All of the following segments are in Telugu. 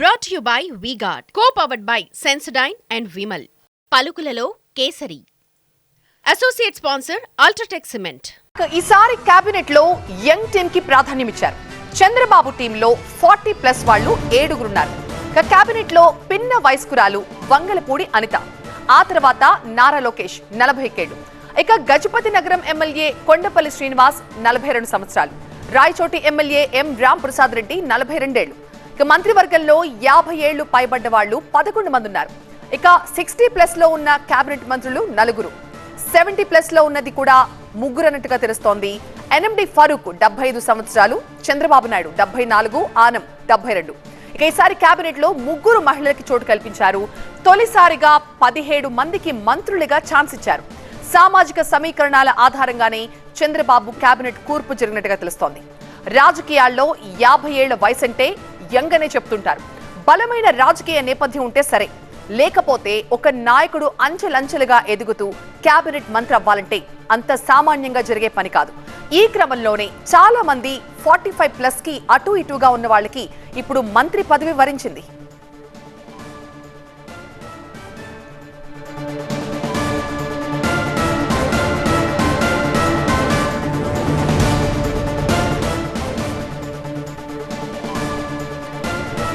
Brought you by V-Guard co powered by Sensodyne and Vimal పలుకులలో kesari. Associate sponsor UltraTech cement ఈసారి కేబినెట్లో యంగ్ టీమ్కి ప్రాధాన్యం ఇచ్చారు చంద్రబాబు టీంలో ఫార్టీ ప్లస్ వాళ్ళు ఏడుగురున్నారు. ఇక కేబినెట్లో పిన్న వయస్కురాలు వంగలపూడి అనిత. ఆ తర్వాత నారా లోకేష్ నలభై ఏడు ఇక గజపతి నగరం ఎమ్మెల్యే కొండపల్లి శ్రీనివాస్ నలభై రెండు సంవత్సరాలు. రాయచోటి ఎమ్మెల్యే ఎం రామ్ ప్రసాద్ రెడ్డి నలభై రెండేళ్ళు ఇక మంత్రివర్గంలో యాభై ఏళ్ళు పైబడ్డ వాళ్ళు పదకొండు మంది ఉన్నారు. ఇక సిక్స్టీ ప్లస్లో ఉన్న కేబినెట్ మంత్రులు నలుగురు. సెవెంటీ ప్లస్లో ఉన్నది కూడా ముగ్గురు అన్నట్టుగా తెలుస్తోంది. ఎన్ఎండి ఫరూక్ డెబ్బై ఐదు సంవత్సరాలు చంద్రబాబు నాయుడు డెబ్బై నాలుగు ఆనం డెబ్బై రెండు. ఇక ఈసారి కేబినెట్లో ముగ్గురు మహిళలకి చోటు కల్పించారు. తొలిసారిగా పదిహేడు మందికి మంత్రులుగా ఛాన్స్ ఇచ్చారు. సామాజిక సమీకరణాల ఆధారంగానే చంద్రబాబు కేబినెట్ కూర్పు జరిగినట్టుగా తెలుస్తోంది. రాజకీయాల్లో యాభై ఏళ్ళ వయసంటే వ్యంగనే చెప్తుంటారు. బలమైన రాజకీయ నేపథ్యం ఉంటే సరే లేకపోతే ఒక నాయకుడు అంచెలంచెలుగా ఎదుగుతూ క్యాబినెట్ మంత్రి అవ్వాలంటే అంత సామాన్యంగా జరిగే పని కాదు. ఈ క్రమంలోనే చాలా మంది ఫార్టీ ఫైవ్ ప్లస్కి అటు ఇటుగా ఉన్న వాళ్ళకి ఇప్పుడు మంత్రి పదవి వరించింది.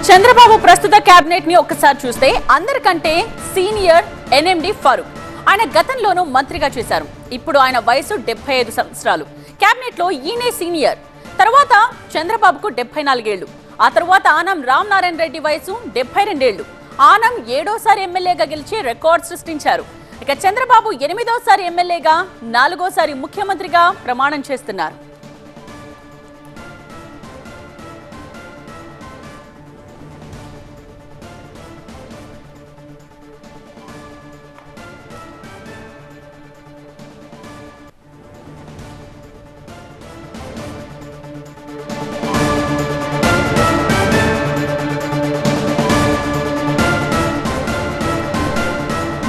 చంద్రబాబు ప్రస్తుత కేబినెట్ని ఒక్కసారి చూస్తే అందరికంటే సీనియర్ ఎన్ఎండి ఫరూక్. ఆయన గతంలోనూ మంత్రిగా చేశారు. ఇప్పుడు ఆయన వయసు డెబ్బై ఐదు సంవత్సరాలు. కేబినెట్లో ఈయనే సీనియర్. తర్వాత చంద్రబాబుకు డెబ్బై నాలుగేళ్ళు ఆ తర్వాత ఆనం రామ్ నారాయణ రెడ్డి వయసు డెబ్బై రెండేళ్ళు ఆనం ఏడోసారి ఎమ్మెల్యేగా గెలిచి రికార్డ్ సృష్టించారు. ఇక చంద్రబాబు ఎనిమిదోసారి ఎమ్మెల్యేగా నాలుగోసారి ముఖ్యమంత్రిగా ప్రమాణం చేస్తున్నారు.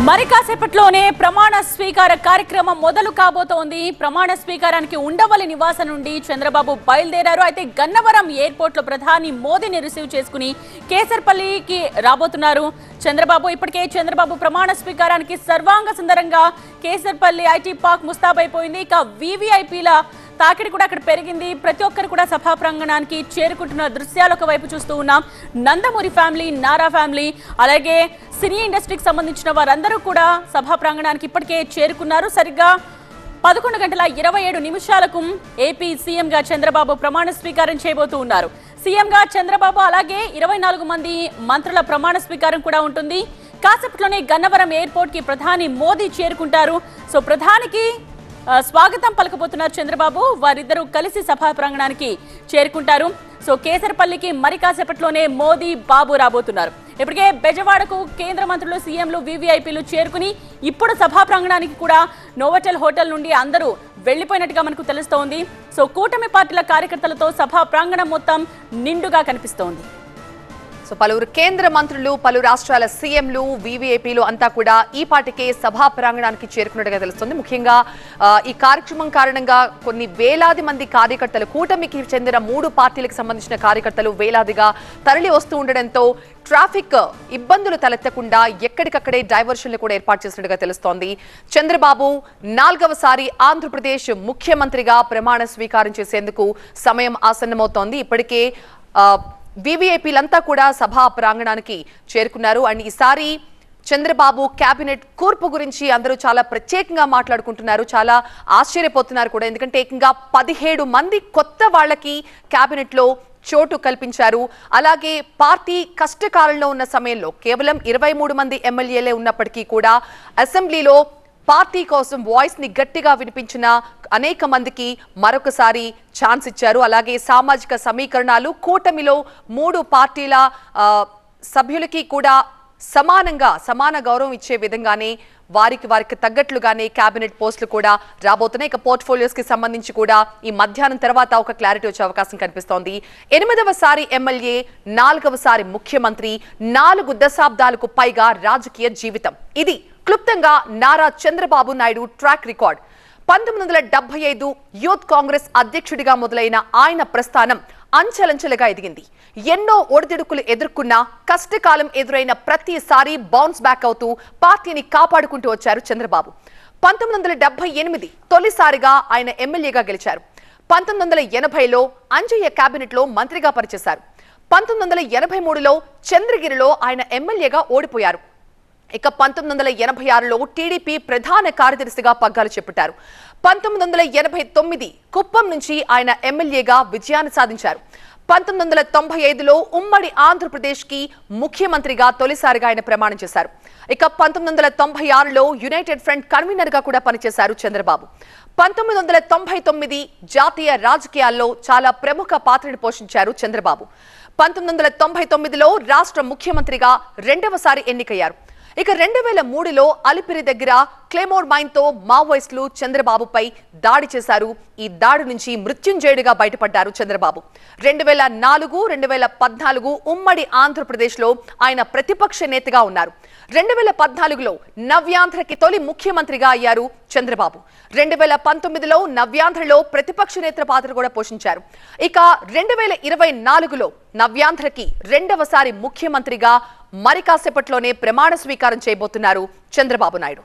మరి కాసేపట్లోనే ప్రమాణ స్వీకార కార్యక్రమం మొదలు కాబోతోంది. ప్రమాణ స్వీకారానికి ఉండవల్లి నివాసం నుండి చంద్రబాబు బయలుదేరారు. అయితే గన్నవరం ఎయిర్పోర్ట్లో ప్రధాని మోదీని రిసీవ్ చేసుకుని కేసర్పల్లికి రాబోతున్నారు. చంద్రబాబు ఇప్పటికే చంద్రబాబు ప్రమాణ స్వీకారానికి సర్వాంగ సుందరంగా కేసర్పల్లి ఐటీ పార్క్ ముస్తాబైపోయింది. ఇక వివిఐపీల తాకిడి కూడా అక్కడ పెరిగింది. ప్రతి ఒక్కరు కూడా సభా ప్రాంగణానికి చేరుకుంటున్న దృశ్యాలు ఒకవైపు చూస్తూ ఉన్నాం. నందమూరి ఫ్యామిలీ నారా ఫ్యామిలీ అలాగే సినీ ఇండస్ట్రీకి సంబంధించిన వారందరూ కూడా సభా ప్రాంగణానికి ఇప్పటికే చేరుకున్నారు. సరిగ్గా పదకొండు గంటల ఇరవై ఏడు నిమిషాలకు ఏపీ సీఎంగా చంద్రబాబు ప్రమాణ స్వీకారం చేయబోతూ ఉన్నారు. సీఎంగా చంద్రబాబు అలాగే ఇరవై నాలుగు మంది మంత్రుల ప్రమాణ స్వీకారం కూడా ఉంటుంది. కాసేపట్లోనే గన్నవరం ఎయిర్పోర్ట్కి ప్రధాని మోదీ చేరుకుంటారు. సో ప్రధానికి స్వాగతం పలకబోతున్నారు చంద్రబాబు. వారిద్దరూ కలిసి సభా ప్రాంగణానికి చేరుకుంటారు. సో కేసరపల్లికి మరి కాసేపట్లోనే మోదీ బాబు రాబోతున్నారు. ఇప్పటికే బెజవాడకు కేంద్ర మంత్రులు సీఎంలు వీవీఐపీలు చేరుకుని ఇప్పుడు సభా ప్రాంగణానికి కూడా నోవటెల్ హోటల్ నుండి అందరూ వెళ్ళిపోయినట్టుగా మనకు తెలుస్తోంది. సో కూటమి పార్టీల కార్యకర్తలతో సభా ప్రాంగణం మొత్తం నిండుగా కనిపిస్తోంది. సో పలువురు కేంద్ర మంత్రులు పలు రాష్ట్రాల సీఎంలు వీవీఐపీలు అంతా కూడా ఈ పాటికే సభా ప్రాంగణానికి చేరుకున్నట్టుగా తెలుస్తుంది. ముఖ్యంగా ఈ కార్యక్రమం కారణంగా కొన్ని వేలాది మంది కార్యకర్తలు కూటమికి చెందిన మూడు పార్టీలకు సంబంధించిన కార్యకర్తలు వేలాదిగా తరలి వస్తూ ఉండడంతో ట్రాఫిక్ ఇబ్బందులు తలెత్తకుండా ఎక్కడికక్కడే డైవర్షన్లు కూడా ఏర్పాటు చేసినట్టుగా తెలుస్తోంది. చంద్రబాబు నాలుగవసారి ఆంధ్రప్రదేశ్ ముఖ్యమంత్రిగా ప్రమాణ స్వీకారం చేసేందుకు సమయం ఆసన్నమవుతోంది. ఇప్పటికే ఆ, వివిఐపీలంతా కూడా సభా ప్రాంగణానికి చేరుకున్నారు. అండ్ ఈసారి చంద్రబాబు కేబినెట్ కూర్పు గురించి అందరూ చాలా ప్రత్యేకంగా మాట్లాడుకుంటున్నారు. చాలా ఆశ్చర్యపోతున్నారు కూడా. ఎందుకంటే ఏకంగా పదిహేడు మంది కొత్త వాళ్ళకి కేబినెట్లో చోటు కల్పించారు. అలాగే పార్టీ కష్టకాలంలో ఉన్న సమయంలో కేవలం ఇరవై మూడు మంది ఎమ్మెల్యేలే ఉన్నప్పటికీ కూడా అసెంబ్లీలో పార్టీ కోసం వాయిస్ని గట్టిగా వినిపించిన అనేక మందికి మరొకసారి ఛాన్స్ ఇచ్చారు. అలాగే సామాజిక సమీకరణాలు కూటమిలో మూడు పార్టీల సభ్యులకి కూడా సమానంగా సమాన గౌరవం ఇచ్చే విధంగానే వారికి వారికి తగ్గట్లుగానే కేబినెట్ పోస్టులు కూడా రాబోతున్నాయి. ఇక పోర్ట్ఫోలియోస్కి సంబంధించి కూడా ఈ మధ్యాహ్నం తర్వాత ఒక క్లారిటీ వచ్చే అవకాశం కనిపిస్తోంది. ఎనిమిదవసారి ఎమ్మెల్యే నాలుగవసారి ముఖ్యమంత్రి నాలుగు దశాబ్దాలకు పైగా రాజకీయ జీవితం. ఇది క్లుప్తంగా నారా చంద్రబాబు నాయుడు ట్రాక్ రికార్డ్. పంతొమ్మిది వందల డెబ్బై ఐదు యూత్ కాంగ్రెస్ అధ్యక్షుడిగా మొదలైన ఆయన ప్రస్థానం అంచెలంచెలుగా ఎదిగింది. ఎన్నో ఒడిదుడుకులు ఎదుర్కొన్నా కష్టకాలం ఎదురైన ప్రతిసారి బౌన్స్ బ్యాక్ అవుతూ పార్టీని కాపాడుకుంటూ వచ్చారు చంద్రబాబు. పంతొమ్మిది వందల డెబ్బై ఎనిమిది తొలిసారిగా ఆయన ఎమ్మెల్యేగా గెలిచారు. పంతొమ్మిది వందల ఎనభైలో అంజయ్య కేబినెట్లో మంత్రిగా పనిచేశారు. పంతొమ్మిది వందల ఎనభై మూడులో చంద్రగిరిలో ఆయన ఎమ్మెల్యేగా ఓడిపోయారు. ఇక పంతొమ్మిది వందల ఎనభై ఆరులో టీడీపీ ప్రధాన కార్యదర్శిగా పగ్గాలు చేపట్టారు. పంతొమ్మిది వందల ఎనభై తొమ్మిది కుప్పం నుంచి ఆయన ఎమ్మెల్యేగా విజయాన్ని సాధించారు. పంతొమ్మిది వందల తొంభై ఐదులో ఉమ్మడి ఆంధ్రప్రదేశ్కి ముఖ్యమంత్రిగా తొలిసారిగా ఆయన ప్రమాణం చేశారు. ఇక పంతొమ్మిది వందల తొంభై ఆరులో యునైటెడ్ ఫ్రంట్ కన్వీనర్గా కూడా పనిచేశారు చంద్రబాబు. పంతొమ్మిది వందల తొంభై తొమ్మిది జాతీయ రాజకీయాల్లో చాలా ప్రముఖ పాత్రను పోషించారు చంద్రబాబు. పంతొమ్మిది వందల తొంభై తొమ్మిదిలో రాష్ట్ర ముఖ్యమంత్రిగా రెండవసారి ఎన్నికయ్యారు. ఇక రెండు వేల మూడులో అలిపిరి దగ్గర క్లేమోర్ మైన్తో మావోయిస్టులు చంద్రబాబుపై దాడి చేశారు. ఈ దాడి నుంచి మృత్యుంజయుడిగా బయటపడ్డారు చంద్రబాబు. రెండు వేల నాలుగు రెండు వేల పద్నాలుగు ఉమ్మడి ఆంధ్రప్రదేశ్లో ఆయన ప్రతిపక్ష నేతగా ఉన్నారు. రెండు వేల పద్నాలుగులో నవ్యాంధ్రకి తొలి ముఖ్యమంత్రిగా అయ్యారు చంద్రబాబు. రెండు వేల పంతొమ్మిదిలో నవ్యాంధ్రలో ప్రతిపక్ష నేత పాత్ర కూడా పోషించారు. ఇక రెండు వేల ఇరవై నాలుగులో నవ్యాంధ్రకి రెండవసారి ముఖ్యమంత్రిగా మరి కాసేపట్లోనే ప్రమాణ స్వీకారం చేయబోతున్నారు Chandrababu Naidu.